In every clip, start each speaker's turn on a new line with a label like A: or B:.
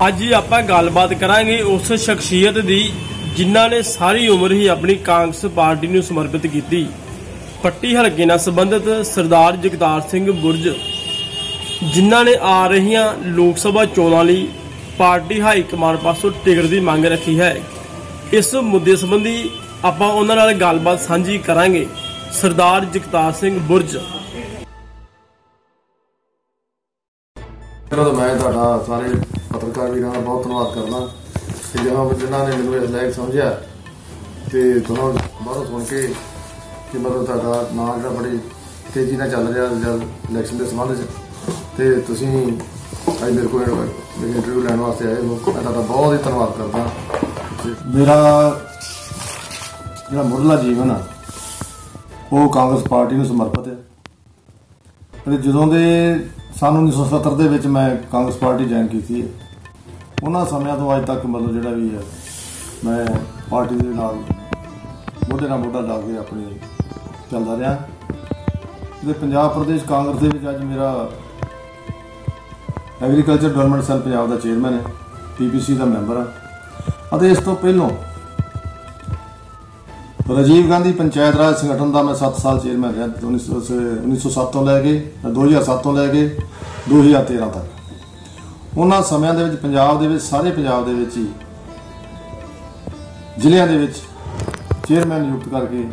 A: ਅੱਜ ਆਪਾਂ ਗੱਲਬਾਤ ਕਰਾਂਗੇ ਉਸ ਸ਼ਖਸੀਅਤ ਦੀ, ਜਿਨ੍ਹਾਂ ਨੇ ਸਾਰੀ ਉਮਰ ਹੀ ਆਪਣੀ ਕਾਂਗਰਸ ਪਾਰਟੀ ਨੂੰ ਸਮਰਪਿਤ ਕੀਤੀ। ਪੱਟੀ ਹਲਕੇ ਨਾਲ ਸੰਬੰਧਿਤ ਸਰਦਾਰ ਜਗਤਾਰ ਸਿੰਘ ਬੁਰਜ, ਜਿਨ੍ਹਾਂ ਨੇ ਆ ਰਹੀਆਂ ਲੋਕ ਸਭਾ ਚੋਣਾਂ ਲਈ ਪਾਰਟੀ ਹਾਈ ਕਮਾਂਡ ਪਾਸੋਂ ਟਿਕਟ ਦੀ ਮੰਗ ਰੱਖੀ ਹੈ। ਇਸ ਮੁੱਦੇ ਸੰਬੰਧੀ ਆਪਾਂ ਉਹਨਾਂ ਨਾਲ ਗੱਲਬਾਤ ਸਾਂਝੀ ਕਰਾਂਗੇ। ਸਰਦਾਰ ਜਗਤਾਰ ਸਿੰਘ ਬੁਰਜ।
B: ਪਹਿਲਾਂ ਮੈਂ ਤੁਹਾਡਾ ਸਾਰੇ ਪੱਤਰਕਾਰ ਵੀਰਾਂ ਦਾ ਬਹੁਤ ਧੰਨਵਾਦ ਕਰਦਾ ਕਿ ਜਦੋਂ ਜਿਨ੍ਹਾਂ ਨੇ ਮੈਨੂੰ ਇਸ ਲਾਇਕ ਸਮਝਿਆ ਤੇ ਤੁਹਾਨੂੰ ਬਾਹਰੋਂ ਸੁਣ ਕੇ ਕਿ ਮਤਲਬ ਤੁਹਾਡਾ ਨਾਂ ਜਿਹੜਾ ਬੜੀ ਤੇਜ਼ੀ ਨਾਲ ਚੱਲ ਰਿਹਾ ਜਦ ਇਲੈਕਸ਼ਨ ਦੇ ਸੰਬੰਧ 'ਚ ਤੇ ਤੁਸੀਂ ਅੱਜ ਮੇਰੇ ਕੋਲ ਮੇਰੀ ਇੰਟਰਵਿਊ ਲੈਣ ਵਾਸਤੇ ਆਏ ਹੋ। ਮੈਂ ਤੁਹਾਡਾ ਬਹੁਤ ਹੀ ਧੰਨਵਾਦ ਕਰਦਾ। ਮੇਰਾ ਜਿਹੜਾ ਮੁੱਢਲਾ ਜੀਵਨ ਆ, ਉਹ ਕਾਂਗਰਸ ਪਾਰਟੀ ਨੂੰ ਸਮਰਪਿਤ ਹੈ। ਤੇ ਜਦੋਂ ਦੇ ਸਨ 1970 ਦੇ ਵਿੱਚ ਮੈਂ ਕਾਂਗਰਸ ਪਾਰਟੀ ਜੁਆਇਨ ਕੀਤੀ ਹੈ ਉਹਨਾਂ ਸਮਿਆਂ ਤੋਂ ਅੱਜ ਤੱਕ ਮਤਲਬ ਜਿਹੜਾ ਵੀ ਹੈ, ਮੈਂ ਪਾਰਟੀ ਦੇ ਨਾਲ ਮੋਢੇ ਨਾਲ ਮੋਢਾ ਲਾ ਕੇ ਆਪਣੀ ਚੱਲਦਾ ਰਿਹਾ। ਤੇ ਪੰਜਾਬ ਪ੍ਰਦੇਸ਼ ਕਾਂਗਰਸ ਦੇ ਵਿੱਚ ਅੱਜ ਮੇਰਾ ਐਗਰੀਕਲਚਰ ਡਿਵੈਲਪਮੈਂਟ ਸੈੱਲ ਪੰਜਾਬ ਦਾ ਚੇਅਰਮੈਨ ਹੈ ਪੀਪੀਸੀ ਦਾ ਮੈਂਬਰ ਹਾਂ। ਅਤੇ ਇਸ ਤੋਂ ਪਹਿਲਾਂ ਰਾਜੀਵ ਗਾਂਧੀ ਪੰਚਾਇਤ ਰਾਜ ਸੰਗਠਨ ਦਾ ਮੈਂ 7 ਸਾਲ ਚੇਅਰਮੈਨ ਰਿਹਾ 1907 ਤੋਂ ਲੈ ਕੇ 2007 ਤੋਂ ਲੈ ਕੇ 2013 ਤੱਕ। ਉਹਨਾਂ ਸਮਿਆਂ ਦੇ ਵਿੱਚ, ਪੰਜਾਬ ਦੇ ਵਿੱਚ, ਸਾਰੇ ਪੰਜਾਬ ਦੇ ਵਿੱਚ ਹੀ, ਜ਼ਿਲ੍ਹਿਆਂ ਦੇ ਵਿੱਚ ਚੇਅਰਮੈਨ ਨਿਯੁਕਤ ਕਰਕੇ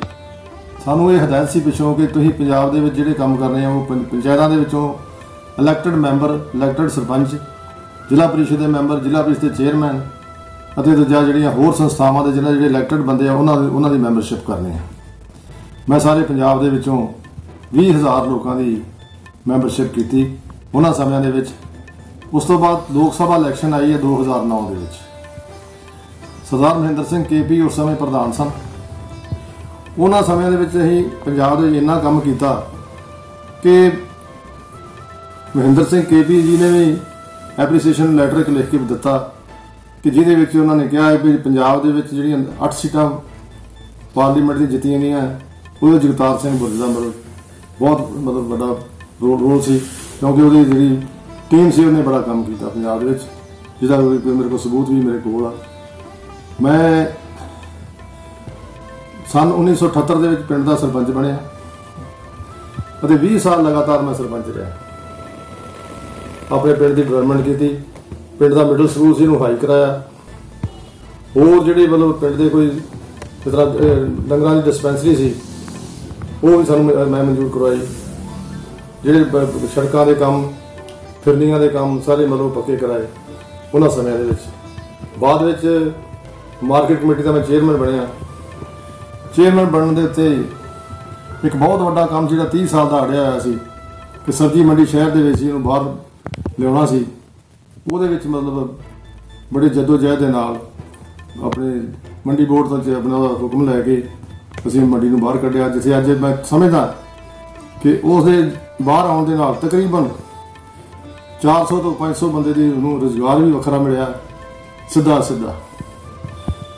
B: ਸਾਨੂੰ ਇਹ ਹਦਾਇਤ ਸੀ ਪਿਛੋਂ ਕਿ ਤੁਸੀਂ ਪੰਜਾਬ ਦੇ ਵਿੱਚ ਜਿਹੜੇ ਕੰਮ ਕਰਨੇ ਆ ਉਹ ਪੰਚਾਇਤਾਂ ਦੇ ਵਿੱਚੋਂ ਇਲੈਕਟਿਡ ਮੈਂਬਰ ਇਲੈਕਟਿਡ ਸਰਪੰਚ, ਜ਼ਿਲ੍ਹਾ ਪਰਿਸ਼ਦ ਦੇ ਮੈਂਬਰ ਜ਼ਿਲ੍ਹਾ ਪਰਿਸ਼ਦ ਦੇ ਚੇਅਰਮੈਨ ਅਤੇ ਦੂਜਾ ਜਿਹੜੀਆਂ ਹੋਰ ਸੰਸਥਾਵਾਂ ਦੇ ਜਿਹਨਾਂ ਜਿਹੜੇ ਇਲੈਕਟਿਡ ਬੰਦੇ ਆ, ਉਹਨਾਂ ਦੀ ਉਹਨਾਂ ਦੀ ਮੈਂਬਰਸ਼ਿਪ ਕਰਨੀ ਆ। ਮੈਂ ਸਾਰੇ ਪੰਜਾਬ ਦੇ ਵਿੱਚੋਂ 20000 ਲੋਕਾਂ ਦੀ ਮੈਂਬਰਸ਼ਿਪ ਕੀਤੀ। ਉਹਨਾਂ ਸਮਿਆਂ ਦੇ ਵਿੱਚ ਉਸ ਤੋਂ ਬਾਅਦ ਲੋਕ ਸਭਾ ਇਲੈਕਸ਼ਨ ਆਈ ਹੈ 2009 ਦੇ ਵਿੱਚ। ਸਰਦਾਰ ਮਹਿੰਦਰ ਸਿੰਘ ਕੇਪੀ ਉਸ ਸਮੇਂ ਪ੍ਰਧਾਨ ਸਨ। ਉਹਨਾਂ ਸਮਿਆਂ ਦੇ ਵਿੱਚ ਅਸੀਂ ਪੰਜਾਬ ਦੇ ਇੰਨਾ ਕੰਮ ਕੀਤਾ ਕਿ ਮਹਿੰਦਰ ਸਿੰਘ ਕੇਪੀ ਜੀ ਨੇ ਵੀ ਐਪਰੀਸੀਏਸ਼ਨ ਲੈਟਰ ਇੱਕ ਲਿਖ ਕੇ ਦਿੱਤਾ ਕਿ ਜਿਹਦੇ ਵਿੱਚ ਉਹਨਾਂ ਨੇ ਕਿਹਾ ਹੈ ਕਿ ਪੰਜਾਬ ਦੇ ਵਿੱਚ ਜਿਹੜੀਆਂ 8 ਸੀਟਾਂ ਪਾਰਲੀਮੈਂਟ ਦੀ ਜਿੱਤੀਆਂ ਗਈਆਂ, ਉਹਦੇ ਜਗਤਾਰ ਸਿੰਘ ਬੁਰਜ ਦਾ ਮਤਲਬ ਬਹੁਤ ਮਤਲਬ ਵੱਡਾ ਰੋਲ ਰੋਲ ਸੀ ਕਿਉਂਕਿ ਉਹਦੀ ਜਿਹੜੀ ਟੀਮ ਸੀ ਉਹਨੇ ਬੜਾ ਕੰਮ ਕੀਤਾ ਪੰਜਾਬ ਦੇ ਵਿੱਚ, ਜਿਹਦਾ ਮੇਰੇ ਕੋਲ ਸਬੂਤ ਵੀ ਮੇਰੇ ਕੋਲ ਆ। ਮੈਂ ਸਨ 1978 ਦੇ ਵਿੱਚ ਪਿੰਡ ਦਾ ਸਰਪੰਚ ਬਣਿਆ ਅਤੇ 20 ਸਾਲ ਲਗਾਤਾਰ ਮੈਂ ਸਰਪੰਚ ਰਿਹਾ। ਆਪਣੇ ਪਿੰਡ ਦੀ ਡਿਵੈਲਪਮੈਂਟ ਕੀਤੀ, ਪਿੰਡ ਦਾ ਮਿਡਲ ਸਕੂਲ ਸੀ ਨੂੰ ਹਾਈ ਕਰਾਇਆ। ਹੋਰ ਜਿਹੜੇ ਮਤਲਬ ਪਿੰਡ ਦੇ ਕੋਈ ਤਰ੍ਹਾਂ ਡੰਗਰਾਂ ਦੀ ਡਿਸਪੈਂਸਰੀ ਸੀ, ਉਹ ਵੀ ਸਾਨੂੰ ਮੈਂ- ਮਨਜ਼ੂਰ ਕਰਵਾਈ। ਜਿਹੜੇ ਸੜਕਾਂ ਦੇ ਕੰਮ ਫਿਰਨੀਆਂ ਦੇ ਕੰਮ ਸਾਰੇ ਮਤਲਬ ਪੱਕੇ ਕਰਾਏ ਉਹਨਾਂ ਸਮਿਆਂ ਦੇ ਵਿੱਚ। ਬਾਅਦ ਵਿੱਚ ਮਾਰਕੀਟ ਕਮੇਟੀ ਦਾ ਮੈਂ ਚੇਅਰਮੈਨ ਬਣਿਆ। ਚੇਅਰਮੈਨ ਬਣਨ ਦੇ ਉੱਤੇ ਇੱਕ ਬਹੁਤ ਵੱਡਾ ਕੰਮ ਜਿਹੜਾ 30 ਸਾਲ ਦਾ ਅੜਿਆ ਹੋਇਆ ਸੀ ਕਿ ਸਬਜ਼ੀ ਮੰਡੀ ਸ਼ਹਿਰ ਦੇ ਵਿੱਚ ਇਹਨੂੰ ਬਾਹਰ ਲਿਆਉਣਾ ਸੀ। ਉਹਦੇ ਵਿੱਚ ਮਤਲਬ ਬੜੇ ਜਦੋਜਹਿਦ ਦੇ ਨਾਲ ਆਪਣੇ ਮੰਡੀ ਬੋਰਡ ਤੋਂ ਆਪਣਾ ਹੁਕਮ ਲੈ ਕੇ ਅਸੀਂ ਮੰਡੀ ਨੂੰ ਬਾਹਰ ਕੱਢਿਆ, ਜਿੱਥੇ ਅੱਜ ਮੈਂ ਸਮਝਦਾ ਕਿ ਉਸ ਦੇ ਬਾਹਰ ਆਉਣ ਦੇ ਨਾਲ ਤਕਰੀਬਨ 400 ਤੋਂ 500 ਬੰਦੇ ਦੀ ਨੂੰ ਰੋਜ਼ਗਾਰ ਵੀ ਵੱਖਰਾ ਮਿਲਿਆ, ਸਿੱਧਾ ਸਿੱਧਾ।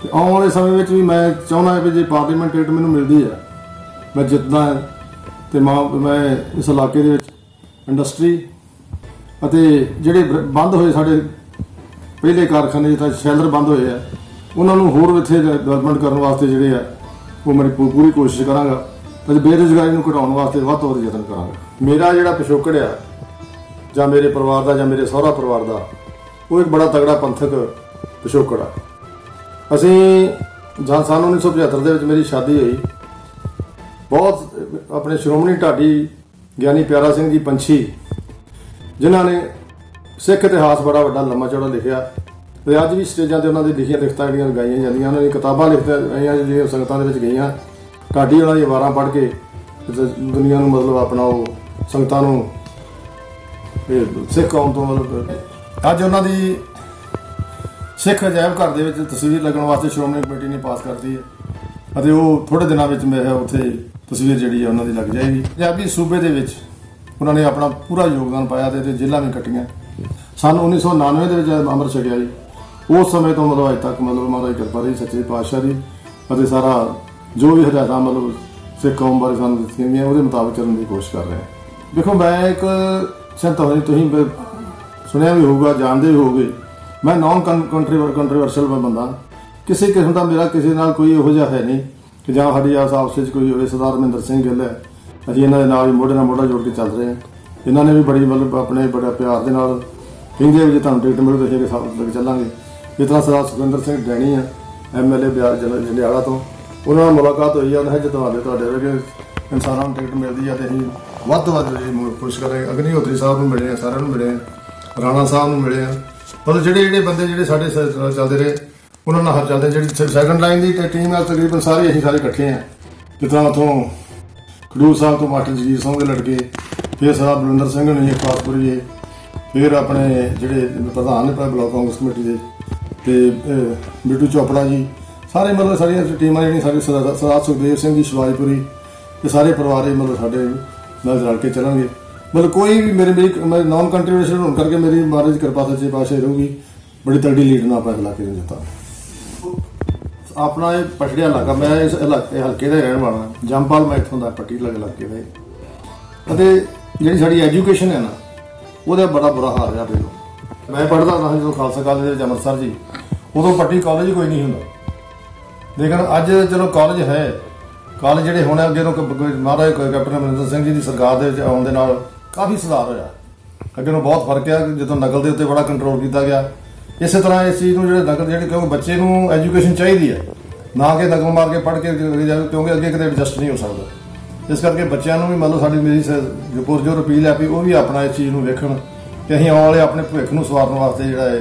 B: ਤੇ ਆਉਣ ਵਾਲੇ ਸਮੇਂ ਵਿੱਚ ਵੀ ਮੈਂ ਚਾਹੁੰਦਾ ਕਿ ਜੇ ਪਾਰਲੀਮੈਂਟ ਟਿਕਟ ਮੈਨੂੰ ਮਿਲਦੀ ਹੈ, ਮੈਂ ਜਿੱਤਦਾ ਹਾਂ ਤੇ ਮੈਂ ਮੈਂ ਇਸ ਇਲਾਕੇ ਦੇ ਵਿੱਚ ਇੰਡਸਟਰੀ ਅਤੇ ਜਿਹੜੇ ਬੰਦ ਹੋਏ ਸਾਡੇ ਪਹਿਲੇ ਕਾਰਖਾਨੇ ਜਿੱਥੇ ਸ਼ੈਲਰ ਬੰਦ ਹੋਏ ਆ, ਉਹਨਾਂ ਨੂੰ ਹੋਰ ਇੱਥੇ ਡਿਵੈਲਪਮੈਂਟ ਕਰਨ ਵਾਸਤੇ ਜਿਹੜੇ ਆ, ਉਹ ਮੈਂ ਪੂ- ਪੂਰੀ ਕੋਸ਼ਿਸ਼ ਕਰਾਂਗਾ ਅਤੇ ਬੇਰੁਜ਼ਗਾਰੀ ਨੂੰ ਘਟਾਉਣ ਵਾਸਤੇ ਵੱਧ ਤੋਂ ਵੱਧ ਯਤਨ ਕਰਾਂਗਾ। ਮੇਰਾ ਜਿਹੜਾ ਪਿਛੋਕੜ ਆ ਜਾਂ ਮੇਰੇ ਪਰਿਵਾਰ ਦਾ ਜਾਂ ਮੇਰੇ ਸਹੁਰਾ ਪਰਿਵਾਰ ਦਾ, ਉਹ ਇੱਕ ਬੜਾ ਤਗੜਾ ਪੰਥਕ ਪਿਛੋਕੜ ਆ। ਅਸੀਂ ਜਾਂ ਸਾਲ 1975 ਦੇ ਵਿੱਚ ਮੇਰੀ ਸ਼ਾਦੀ ਹੋਈ। ਬਹੁਤ, ਆਪਣੇ ਸ਼੍ਰੋਮਣੀ ਢਾਡੀ ਗਿਆਨੀ ਪਿਆਰਾ ਸਿੰਘ ਜੀ ਪੰਛੀ, ਜਿਨ੍ਹਾਂ ਨੇ ਸਿੱਖ ਇਤਿਹਾਸ ਬੜਾ ਵੱਡਾ ਲੰਮਾ ਚੌੜਾ ਲਿਖਿਆ ਤੇ ਅੱਜ ਵੀ ਸਟੇਜਾਂ ਤੇ ਉਹਨਾਂ ਦੀ ਲਿਖੀਆਂ ਲਿਖਤਾਂ ਜਿਹੜੀਆਂ ਗਾਈਆਂ ਜਾਂਦੀਆਂ, ਉਹਨਾਂ ਦੀ ਕਿਤਾਬਾਂ ਲਿਖਤੀਆਂ ਗਈਆਂ ਜਿਹੜੀਆਂ ਸੰਗਤਾਂ ਦੇ ਵਿੱਚ ਗਈਆਂ। ਢਾਡੀ ਉਹਨਾਂ ਦੀ ਵਾਰਾਂ ਪੜ੍ਹ ਕੇ ਦੁਨੀਆ ਨੂੰ ਮਤਲਬ ਆਪਣਾ ਉਹ ਸੰਗਤਾਂ ਨੂੰ ਸਿੱਖ ਕੌਮ ਤੋਂ ਮਤਲਬ ਅੱਜ ਉਹਨਾਂ ਦੀ ਸਿੱਖ ਅਜਾਇਬ ਘਰ ਦੇ ਵਿੱਚ ਤਸਵੀਰ ਲੱਗਣ ਵਾਸਤੇ ਸ਼੍ਰੋਮਣੀ ਕਮੇਟੀ ਨੇ ਪਾਸ ਕਰਤੀ ਹੈ। ਅਤੇ ਉਹ ਥੋੜੇ ਦਿਨਾਂ ਵਿੱਚ ਮੇਰੇ ਉੱਥੇ ਤਸਵੀਰ ਜਿਹੜੀ ਹੈ ਉਹਨਾਂ ਦੀ ਲੱਗ ਜਾਏਗੀ। ਪੰਜਾਬੀ ਸੂਬੇ ਦੇ ਵਿੱਚ ਉਹਨਾਂ ਨੇ ਆਪਣਾ ਪੂਰਾ ਯੋਗਦਾਨ ਪਾਇਆ ਤੇ ਇਹਦੇ ਜੇਲ੍ਹਾਂ ਵੀ ਕੱਟੀਆਂ। ਸਨ 1999 ਦੇ ਵਿੱਚ ਅੰਮ੍ਰਿਤ ਛਕਿਆ ਜੀ, ਉਸ ਸਮੇਂ ਤੋਂ ਮਤਲਬ ਅਜੇ ਤੱਕ ਮਤਲਬ ਮਹਾਰਾਜ ਦੀ ਕਿਰਪਾ ਰਹੀ, ਸੱਚੇ ਪਾਤਸ਼ਾਹ ਦੀ ਅਤੇ ਸਾਰਾ ਜੋ ਵੀ ਹਦਾਇਤਾਂ ਮਤਲਬ ਸਿੱਖ ਕੌਮ ਬਾਰੇ ਸਾਨੂੰ ਦਿੱਤੀਆਂ ਗਈਆਂ, ਉਹਦੇ ਮੁਤਾਬਕ ਚੱਲਣ ਦੀ ਕੋਸ਼ਿਸ਼ ਕਰ ਰਹੇ ਹਾਂ। ਦੇਖੋ ਮੈਂ ਇੱਕ ਸ਼ਾਇਦ ਤੁਹਾਨੂੰ ਤੁਸੀਂ ਸੁਣਿਆ ਵੀ ਹੋਊਗਾ, ਜਾਣਦੇ ਵੀ ਹੋਗੇ ਮੈਂ ਨਾਨ ਕੰਟਰੋਵਰਸ਼ਲ ਬੰਦਾ। ਕਿਸੇ ਕਿਸਮ ਦਾ ਮੇਰਾ ਕਿਸੇ ਨਾਲ ਕੋਈ ਇਹੋ ਜਿਹਾ ਹੈ ਨਹੀਂ ਕਿ ਜਾਂ ਸਾਡੀ ਆਸ ਆਪਸ ਵਿੱਚ ਕੋਈ ਹੋਵੇ, ਸਰਦਾਰ ਮਹਿੰਦਰ ਸਿੰਘ ਗਿੱਲ ਹੈ। ਅਸੀਂ ਇਹਨਾਂ ਦੇ ਨਾਲ ਹੀ ਮੋਢੇ ਨਾਲ ਮੋਢਾ ਜੋੜ ਕੇ ਚੱਲ ਰਹੇ ਹਾਂ। ਇਹਨਾਂ ਨੇ ਵੀ ਬੜੀ ਮਤਲਬ ਆਪਣੇ ਬੜਾ ਪਿਆਰ ਦੇ ਨਾਲ ਕਹਿੰਦੇ ਵੀ ਜੇ ਤੁਹਾਨੂੰ ਟਿਕਟ ਮਿਲੂ ਤਾਂ ਅਸੀਂ ਸਾਥ ਲੱਗ ਚੱਲਾਂਗੇ। ਜਿਸ ਤਰ੍ਹਾਂ ਸਰਦਾਰ ਸੁਖਿੰਦਰ ਸਿੰਘ ਡੈਣੀ ਆ ਐਮਐਲਏ ਬਿਆਰ ਜਲ- ਜੰਡਿਆਲਾ ਤੋਂ। ਉਹਨਾਂ ਨਾਲ ਮੁਲਾਕਾਤ ਹੋਈ ਆ ਉਹਨਾਂ ਨੇ ਤੁਹਾਡੇ ਤੁਹਾਡੇ ਵਰਗੇ ਇਨਸਾਨਾਂ ਨੂੰ ਟਿਕਟ ਮਿਲਦੀ ਆ ਤੇ ਅਸੀਂ ਵੱਧ ਤੋਂ ਵੱਧ ਜੀ ਕੋਸ਼ਿਸ਼ ਰਹੇ ਅਗਨੀਹੋਤਰੀ ਸਾਹਿਬ ਨੂੰ ਮਿਲੇ ਆ, ਸਾਰਿਆਂ ਨੂੰ ਮਿਲੇ ਆ, ਰਾਣਾ ਸਾਹਿਬ ਨੂੰ ਮਿਲੇ ਆ। ਮਤਲਬ ਜਿਹੜੇ ਜਿਹੜੇ ਬੰਦੇ ਜਿਹੜੇ ਸਾਡੇ ਸ- ਚੱਲਦੇ ਰਹੇ, ਉਹਨਾਂ ਨਾਲ ਹਰ ਚੱਲਦੇ ਜਿਹੜੀ ਸੈਕੰਡ ਲਾਈਨ ਦੀ ਟੀਮ ਨਾਲ ਤਕਰੀਬਨ ਸਾਰੇ ਅਸੀਂ ਸਾਰੇ ਇਕੱਠੇ ਆ। ਜਿੱਦਾਂ ਤਰ੍ਹਾਂ ਉਥੋਂ ਖਡੂਰ ਸਾਹਿਬ ਤੋਂ ਮਾਸਟਰ ਜਗੀਰ ਸਿੰਘ ਦੇ ਲੜਕੇ, ਫਿਰ ਸਰਦਾਰ ਬਲਵਿੰਦਰ ਸਿੰਘ ਨੇ ਪਾਸਪੁਰੀ ਜੀ, ਫਿਰ ਆਪਣੇ ਜਿਹੜੇ ਪ੍ਰਧਾਨ ਨੇ ਆਪਣੇ ਬਲਾਕ ਕਾਂਗਰਸ ਕਮੇਟੀ ਦੇ, ਤੇ ਬਿੱਟੂ ਚੋਪੜਾ ਜੀ। ਸਾਰੇ ਮਤਲਬ ਸਾਰੀਆਂ ਟੀਮਾਂ ਜਿਹੜੀਆਂ ਸਾਡੇ ਸਰਦਾਰ ਸੁਖਦੇਵ ਸਿੰਘ ਜੀ, ਸ਼ਿਵਾਜਪੁਰੀ, ਇਹ ਸਾਰੇ ਪਰਿਵਾਰ ਇਹ ਮਤਲਬ ਸਾਡੇ ਨਾਲ ਰਲ ਕੇ ਚੱਲਾਂਗੇ। ਮਤਲਬ ਕੋਈ ਵੀ ਮੇਰੇ ਮੇਰੀ ਮੈਂ ਨਾਨ ਕੰਟਰੀਬਿਊਸ਼ਨ ਹੋਣ ਕਰਕੇ ਮੇਰੀ ਮਹਾਰਾਜ ਕਿਰਪਾ ਸੱਚੇ ਪਾਤਸ਼ਾਹ ਰਹੂਗੀ। ਬੜੀ ਤਗੜੀ ਲੀਡ ਨਾਲ ਆਪਾਂ ਇਲਾਕੇ ਨੂੰ ਜਿੱਤਾ ਆਪਣਾ ਇਹ ਪਛੜਿਆ ਇਲਾਕਾ, ਮੈਂ ਇਸ ਇਲਾਕੇ ਹਲਕੇ ਦਾ ਹੀ ਰਹਿਣ ਵਾਲਾ। ਜੰਪਾਲ ਮੈਂ ਇੱਥੋਂ ਦਾ ਪੱਟੀ ਇਲਾਕੇ ਦਾ ਅਤੇ ਜਿਹੜੀ ਸਾਡੀ ਐਜੂਕੇਸ਼ਨ ਹੈ ਨਾ, ਉਹਦਾ ਬੜਾ ਬੁਰਾ ਹਾਲ ਰਿਹਾ ਪਹਿਲੋਂ ਮੈਂ ਪੜ੍ਹਦਾ ਹੁੰਦਾ ਜਦੋਂ ਖਾਲਸਾ ਕਾਲਜ ਦੇ ਵਿੱਚ ਅੰਮ੍ਰਿਤਸਰ ਜੀ, ਉਦੋਂ ਪੱਟੀ ਕਾਲਜ ਕੋਈ ਨਹੀਂ ਹੁੰਦਾ। ਲੇਕਿਨ ਅੱਜ ਚਲੋ ਕਾਲਜ ਹੈ ਕਾਲਜ ਜਿਹੜੇ ਹੁਣ ਅੱਗੇ ਨੂੰ ਕ- ਮਹਾਰਾਜ ਕੈਪਟਨ ਅਮਰਿੰਦਰ ਸਿੰਘ ਜੀ ਦੀ ਸਰਕਾਰ ਦੇ ਆਉਣ ਦੇ ਨਾਲ ਕਾਫੀ ਸੁਧਾਰ ਹੋਇਆ। ਅੱਗੇ ਨੂੰ ਬਹੁਤ ਫ਼ਰਕ ਆ, ਜਦੋਂ ਨਕਲ ਦੇ ਉੱਤੇ ਬੜਾ ਕੰਟਰੋਲ ਕੀਤਾ ਗਿਆ। ਇਸੇ ਤਰ੍ਹਾਂ ਇਸ ਚੀਜ਼ ਨੂੰ ਜਿਹੜੇ ਨਕਲ ਜਿਹੜੇ ਕਿਉਂਕਿ ਬੱਚੇ ਨੂੰ ਐਜੂਕੇਸ਼ਨ ਚਾਹੀਦੀ ਹੈ, ਨਾ ਕਿ ਨਕਲ ਮਾਰ ਕੇ ਪੜ੍ਹ ਕੇ ਅੱਗੇ ਜਾਵੇ, ਕਿਉਂਕਿ ਅੱਗੇ ਕਿਤੇ ਐਡਜਸਟ ਨਹੀਂ ਹੋ ਸਕਦਾ। ਇਸ ਕਰਕੇ ਬੱਚਿਆਂ ਨੂੰ ਵੀ ਮੰਨ ਲਓ ਸਾਡੀ ਮੇਰੀ ਸ- ਜੋ ਅਪੀਲ ਹੈ ਵੀ ਉਹ ਵੀ ਆਪਣਾ ਇਸ ਚੀਜ਼ ਨੂੰ ਵੇਖਣ ਕਿ ਅਸੀਂ ਆਉਣ ਵਾਲੇ ਆਪਣੇ ਭਵਿੱਖ ਨੂੰ ਸਵਾਰਨ ਵਾਸਤੇ ਜਿਹੜਾ ਹੈ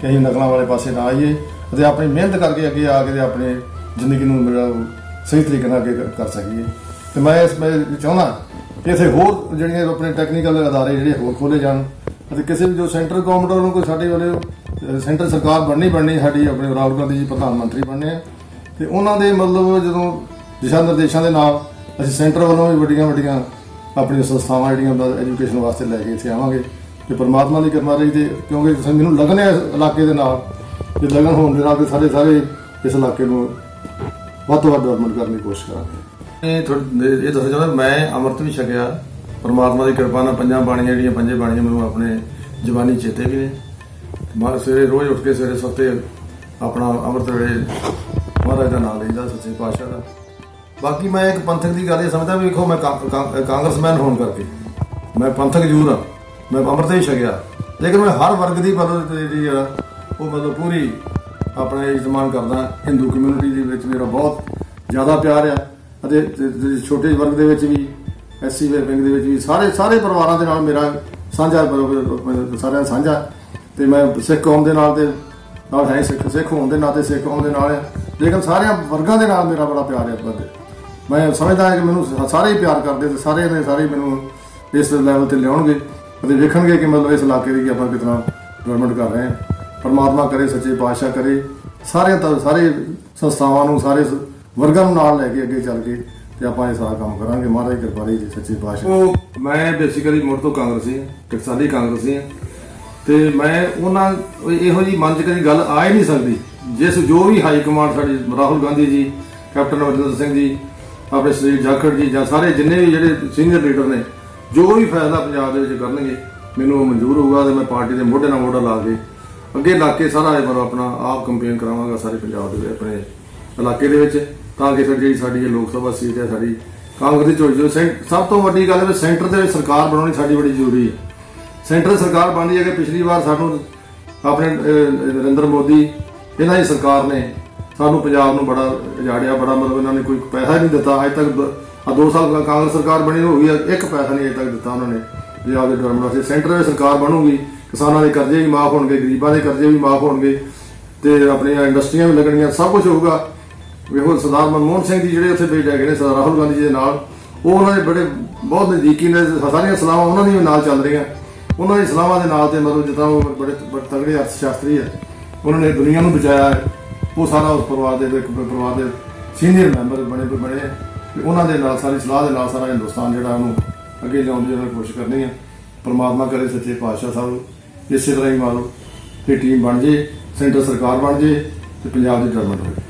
B: ਕਿ ਅਸੀਂ ਨਕਲਾਂ ਵਾਲੇ ਪਾਸੇ ਨਾ ਆਈਏ ਅਤੇ ਆਪਣੀ ਮਿਹਨਤ ਕਰਕੇ ਅੱਗੇ ਆ ਕੇ ਤੇ ਆਪਣੇ ਜ਼ਿੰਦਗੀ ਨੂੰ ਜਿਹੜਾ ਉਹ ਸਹੀ ਤਰੀਕੇ ਨਾਲ ਅੱਗੇ ਕਰ- ਕਰ ਸਕੀਏ। ਤੇ ਮੈਂ ਇਸ ਮੈਂ ਚਾਹੁੰਦਾ ਕਿ ਇੱਥੇ ਹੋਰ ਜਿਹੜੀਆਂ ਆਪਣੇ ਟੈਕਨੀਕਲ ਅਦਾਰੇ ਜਿਹੜੇ ਹੋਰ ਖੋਲੇ ਜਾਣ। ਅਤੇ ਕਿਸੇ ਵੀ ਜੋ ਸੈਂਟਰ ਗਵਰਨਮੈਂਟ ਵੱਲੋਂ ਕੋਈ ਸਾਡੇ ਵੱਲੋਂ ਸੈਂਟਰ ਸਰਕਾਰ ਬਣਨੀ ਬਣਨੀ, ਸਾਡੀ ਆਪਣੇ ਰਾਹੁਲ ਗਾਂਧੀ ਜੀ ਪ੍ਰਧਾਨ ਮੰਤਰੀ ਬਣਨੇ ਆ। ਤੇ ਉਹਨਾਂ ਦੇ ਮਤਲਬ ਜਦੋਂ ਦਿਸ਼ਾ ਨਿਰਦੇਸ਼ਾਂ ਦੇ ਨਾਲ ਅਸੀਂ ਸੈਂਟਰ ਵੱਲੋਂ ਵੀ ਵੱਡੀਆਂ ਵੱਡੀਆਂ ਆਪਣੀਆਂ ਸੰਸਥਾਵਾਂ ਜਿਹੜੀਆਂ ਐਜੂਕੇਸ਼ਨ ਵਾਸਤੇ ਲੈ ਕੇ ਇੱਥੇ ਆਵਾਂਗੇ। ਤੇ ਪਰਮਾਤਮਾ ਦੀ ਕਿਰਪਾ ਰਹੀ ਤੇ ਕਿਉਂਕਿ ਮੈਨੂੰ ਲੱਗਨ ਹੈ ਇਸ ਇਲਾਕੇ ਦੇ ਨਾਲ, ਜੇ ਲਗਨ ਹੋਣ ਦੇ ਨਾਲ ਤੇ ਸਾਰੇ ਸਾਰੇ ਇਸ ਇਲਾਕੇ ਨੂੰ ਵੱਧ ਤੋਂ ਵੱਧ ਡਿਵੈਲਪਮੈਂਟ ਕਰਨ ਦੀ ਕੋਸ਼ਿਸ਼ ਕਰਾਂਗੇ। ਇਹ ਥੋੜ੍ਹੀ- ਇਹ ਦੱਸਣਾ ਚਾਹੁੰਦਾ, ਮੈਂ ਅੰਮ੍ਰਿਤ ਵੀ ਛਕਿਆ। ਪਰਮਾਤਮਾ ਦੀ ਕਿਰਪਾ ਨਾਲ ਪੰਜਾਂ ਬਾਣੀਆਂ ਜਿਹੜੀਆਂ, ਪੰਜੇ ਬਾਣੀਆਂ ਮੈਨੂੰ ਆਪਣੇ ਜ਼ਬਾਨੀ ਚੇਤੇ ਵੀ ਨੇ। ਮਾਰ ਸਵੇਰੇ ਰੋਜ਼ ਉੱਠ ਕੇ ਸਵੇਰੇ ਸੱਤੇ ਆਪਣਾ ਅੰਮ੍ਰਿਤ ਵੇਲੇ ਮਹਾਰਾਜ ਦਾ ਨਾਮ ਲਈਦਾ ਸੱਚੇ ਪਾਤਸ਼ਾਹ ਦਾ। ਬਾਕੀ ਮੈਂ ਇੱਕ ਪੰਥਕ ਦੀ ਗੱਲ ਇਹ ਸਮਝਦਾ ਵੀ ਵੇਖੋ, ਮੈਂ ਕਾਂ- ਕਾਂ- ਕਾਂਗਰਸਮੈਨ ਹੋਣ ਕਰਕੇ। ਮੈਂ ਪੰਥਕ ਜ਼ਰੂਰ ਹਾਂ। ਮੈਂ ਅੰਮ੍ਰਿਤ ਹੀ ਛਕਿਆ। ਲੇਕਿਨ ਮੈਂ ਹਰ ਵਰਗ ਦੀ ਮਦਦ ਜਿਹੜੀ ਆ, ਉਹ ਮਤਲਬ ਪੂਰੀ ਆਪਣਾ ਇਜ਼ਮਾਨ ਕਰਦਾ ਹਿੰਦੂ ਕਮਿਊਨਿਟੀ ਦੇ ਵਿੱਚ ਮੇਰਾ ਬਹੁਤ ਜ਼ਿਆਦਾ ਪਿਆਰ ਆ ਅਤੇ ਛੋਟੇ ਵਰਗ ਦੇ ਵਿੱਚ ਵੀ ਐਸਸੀ ਵਿੰਗ ਦੇ ਵਿੱਚ ਵੀ ਸਾਰੇ ਸਾਰੇ ਪਰਿਵਾਰਾਂ ਦੇ ਨਾਲ ਮੇਰਾ ਸਾਂਝਾ ਸਾਰਿਆਂ ਦਾ ਸਾਂਝਾ। ਤੇ ਮੈਂ ਸਿੱਖ ਕੌਮ ਦੇ ਨਾਲ ਤੇ ਨਾਲ ਹੈ ਸਿੱਖ ਸਿੱਖ ਹੋਣ ਦੇ ਨਾਤੇ ਸਿੱਖ ਕੌਮ ਦੇ ਨਾਲ ਆ। ਲੇਕਿਨ ਸਾਰਿਆਂ ਵਰਗਾਂ ਦੇ ਨਾਲ ਮੇਰਾ ਬੜਾ ਪਿਆਰ ਹੈ ਬੰਦੇ। ਮੈਂ ਸਮਝਦਾ ਹਾਂ ਕਿ ਮੈਨੂੰ ਸਾਰੇ ਹੀ ਪਿਆਰ ਕਰਦੇ ਤੇ ਸਾਰੇ ਨੇ ਸਾਰੇ ਮੈਨੂੰ ਇਸ ਲੈਵਲ ਤੇ ਲਿਆਉਣਗੇ ਅਤੇ ਵੇਖਣਗੇ ਕਿ ਮਤਲਬ ਇਸ ਇਲਾਕੇ ਦੀ ਆਪਾਂ ਕਿਤਨਾ ਡਿਵੈਲਪਮੈਂਟ ਕਰ ਰਹੇ ਹਾਂ। ਪਰਮਾਤਮਾ ਕਰੇ, ਸੱਚੇ ਪਾਤਸ਼ਾਹ ਕਰੇ। ਸਾਰਿਆਂ ਤਾਂ ਸਾਰੇ ਸੰਸਥਾਵਾਂ ਨੂੰ, ਸਾਰੇ ਵਰਗਾਂ ਨੂੰ ਨਾਲ ਲੈ ਕੇ ਅੱਗੇ ਚੱਲ ਕੇ ਤੇ ਆਪਾਂ ਇਹ ਸਾਰਾ ਕੰਮ ਕਰਾਂਗੇ। ਮਹਾਰਾਜ ਦੀ ਕਿਰਪਾ ਰਹੀ ਜੀ, ਸੱਚੇ ਪਾਤਸ਼ਾਹ। ਉਹ ਮੈਂ ਬੇਸਿਕਲੀ ਮੁੜ ਤੋਂ ਕਾਂਗਰਸੀ ਹਾਂ, ਟਕਸਾਲੀ ਕਾਂਗਰਸੀ ਹਾਂ। ਤੇ ਮੈਂ ਉਹਨਾਂ ਇਹੋ ਜੀ ਮਨ 'ਚ ਕਦੀ ਗੱਲ ਆ ਹੀ ਨਹੀਂ ਸਕਦੀ। ਜਿਸ ਜੋ ਵੀ ਹਾਈ ਕਮਾਂਡ ਸਾਡੀ ਰਾਹੁਲ ਗਾਂਧੀ ਜੀ, ਕੈਪਟਨ ਅਮਰਿੰਦਰ ਸਿੰਘ ਜੀ, ਆਪਣੇ ਸੁਨੀਲ ਜਾਖੜ ਜੀ ਜਾਂ ਸਾਰੇ ਜਿੰਨੇ ਵੀ ਜਿਹੜੇ ਸੀਨੀਅਰ ਲੀਡਰ ਨੇ, ਜੋ ਵੀ ਫੈਸਲਾ ਪੰਜਾਬ ਦੇ ਵਿੱਚ ਕਰਨਗੇ, ਮੈਨੂੰ ਉਹ ਮਨਜ਼ੂਰ ਹੋਊਗਾ ਤੇ ਮੈਂ ਪਾਰਟੀ ਦੇ ਮੋਢੇ ਨਾਲ ਮੋਢਾ ਲਾ ਕੇ ਅੱਗੇ ਲਾ ਕੇ ਸਾਰਾ ਇਹ ਮਤਲਬ ਆਪਣਾ ਆਪ ਕੰਪੇਨ ਕਰਾਵਾਂਗਾ ਸਾਰੇ ਪੰਜਾਬ ਦੇ ਵਿੱਚ, ਆਪਣੇ ਇਲਾਕੇ ਦੇ ਵਿੱਚ ਤਾਂ ਕਿ ਫਿਰ ਜਿਹੜੀ ਸਾਡੀ ਇਹ ਲੋਕ ਸਭਾ ਸੀਟ ਹੈ ਸਾਡੀ ਕਾਂਗਰਸ ਦੀ ਚੋਣ ਜੋ ਸੈਂ- ਸਭ ਤੋਂ ਵੱਡੀ ਗੱਲ ਹੈ ਸੈਂਟਰ ਦੇ ਵਿੱਚ ਸਰਕਾਰ ਬਣਾਉਣੀ ਸਾਡੀ ਬੜੀ ਜ਼ਰੂਰੀ ਹੈ। ਸੈਂਟਰ ਸਰਕਾਰ ਬਣਦੀ ਹੈ ਕਿ ਪਿਛਲੀ ਵਾਰ ਸਾਨੂੰ ਆਪਣੇ ਨਰਿੰਦਰ ਮੋਦੀ ਇਹਨਾਂ ਦੀ ਸਰਕਾਰ ਨੇ ਸਾਨੂੰ ਪੰਜਾਬ ਨੂੰ ਬੜਾ ਉਜਾੜਿਆ ਬੜਾ ਮਤਲਬ ਇਹਨਾਂ ਨੇ ਕੋਈ ਪੈਸਾ ਨਹੀਂ ਦਿੱਤਾ। ਅਜੇ ਤੱਕ ਆ 2 ਸਾਲ ਕਾਂਗਰਸ ਸਰਕਾਰ ਬਣੀ ਹੋ ਗਈ ਆ, ਇੱਕ ਪੈਸਾ ਨਹੀਂ ਅਜੇ ਤੱਕ ਦਿੱਤਾ ਉਹਨਾਂ ਨੇ ਪੰਜਾਬ ਦੇ ਡਿਵੈਲਪਮੈਂਟ ਵਾਸਤੇ ਸੈਂਟਰ ਵਿੱਚ ਸਰਕਾਰ ਬਣੂਗੀ ਕਿਸਾਨਾਂ ਦੇ ਕਰਜ਼ੇ ਵੀ ਮਾਫ ਹੋਣਗੇ, ਗਰੀਬਾਂ ਦੇ ਕਰਜ਼ੇ ਵੀ ਮਾਫ ਹੋਣਗੇ ਤੇ ਆਪਣੀਆਂ ਇੰਡਸਟਰੀਆਂ ਵੀ ਲੱਗਣਗੀਆਂ, ਸਭ ਕੁਝ ਹੋਊਗਾ। ਵੇਖੋ ਸਰਦਾਰ ਮਨਮੋਹਨ ਸਿੰਘ ਜੀ ਜਿਹੜੇ ਉੱਥੇ ਬੈਠੇ ਹੈਗੇ ਨੇ, ਸਰਦਾਰ ਰਾਹੁਲ ਗਾਂਧੀ ਜੀ ਦੇ ਨਾਲ, ਉਹ ਉਹਨਾਂ ਦੇ ਬੜੇ ਬਹੁਤ ਨਜ਼ਦੀਕੀ ਨੇ, ਸਾਰੀਆਂ ਸਲਾਹਾਂ ਉਹਨਾਂ ਦੀਆਂ ਵੀ ਨਾਲ ਚੱਲ ਰਹੀਆਂ। ਉਹਨਾਂ ਦੀ ਸਲਾਹਾਂ ਦੇ ਨਾਲ ਤੇ ਮਤਲਬ ਜਿੱਦਾਂ ਉਹ ਬੜੇ ਤਗੜੇ ਅਰਥ ਸ਼ਾਸਤਰੀ ਹੈ। ਉਹਨਾਂ ਨੇ ਦੁਨੀਆ ਨੂੰ ਬਚਾਇਆ ਉਹ ਸਾਰਾ ਉਸ ਪਰਿਵਾਰ ਦੇ, ਇੱਕ ਪਰਿਵਾਰ ਦੇ ਸੀਨੀਅਰ ਮੈਂਬਰ ਬਣੇ ਬਣੇ ਹੈ। ਤੇ ਉਹਨਾਂ ਦੇ ਨਾਲ ਸਾਰੀ ਸਲਾਹ ਦੇ ਨਾਲ ਸਾਰਾ ਹਿੰਦੁਸਤਾਨ ਜਿਹੜਾ ਉਹਨੂੰ ਅੱਗੇ ਲਿਆਉਣ ਦੀ ਉਹਨਾਂ ਕੋਸ਼ਿਸ਼ ਕਰਨੀ ਹੈ। ਪਰਮਾਤਮਾ ਕਰੇ ਸੱਚੇ ਪਾਤਸ਼ਾਹ ਸਾਹਿਬ ਇਸੇ ਤਰ੍ਹਾਂ ਹੀ ਮਾਰੋ ਇਹ ਟੀਮ ਬਣ ਜੇ ਸੈਂਟਰ ਸਰਕਾਰ ਬਣ ਜੇ ਤੇ ਪੰਜਾਬ ਦੀ ਡਿਵੈਲਪਮੈਂਟ ਹੋਵੇ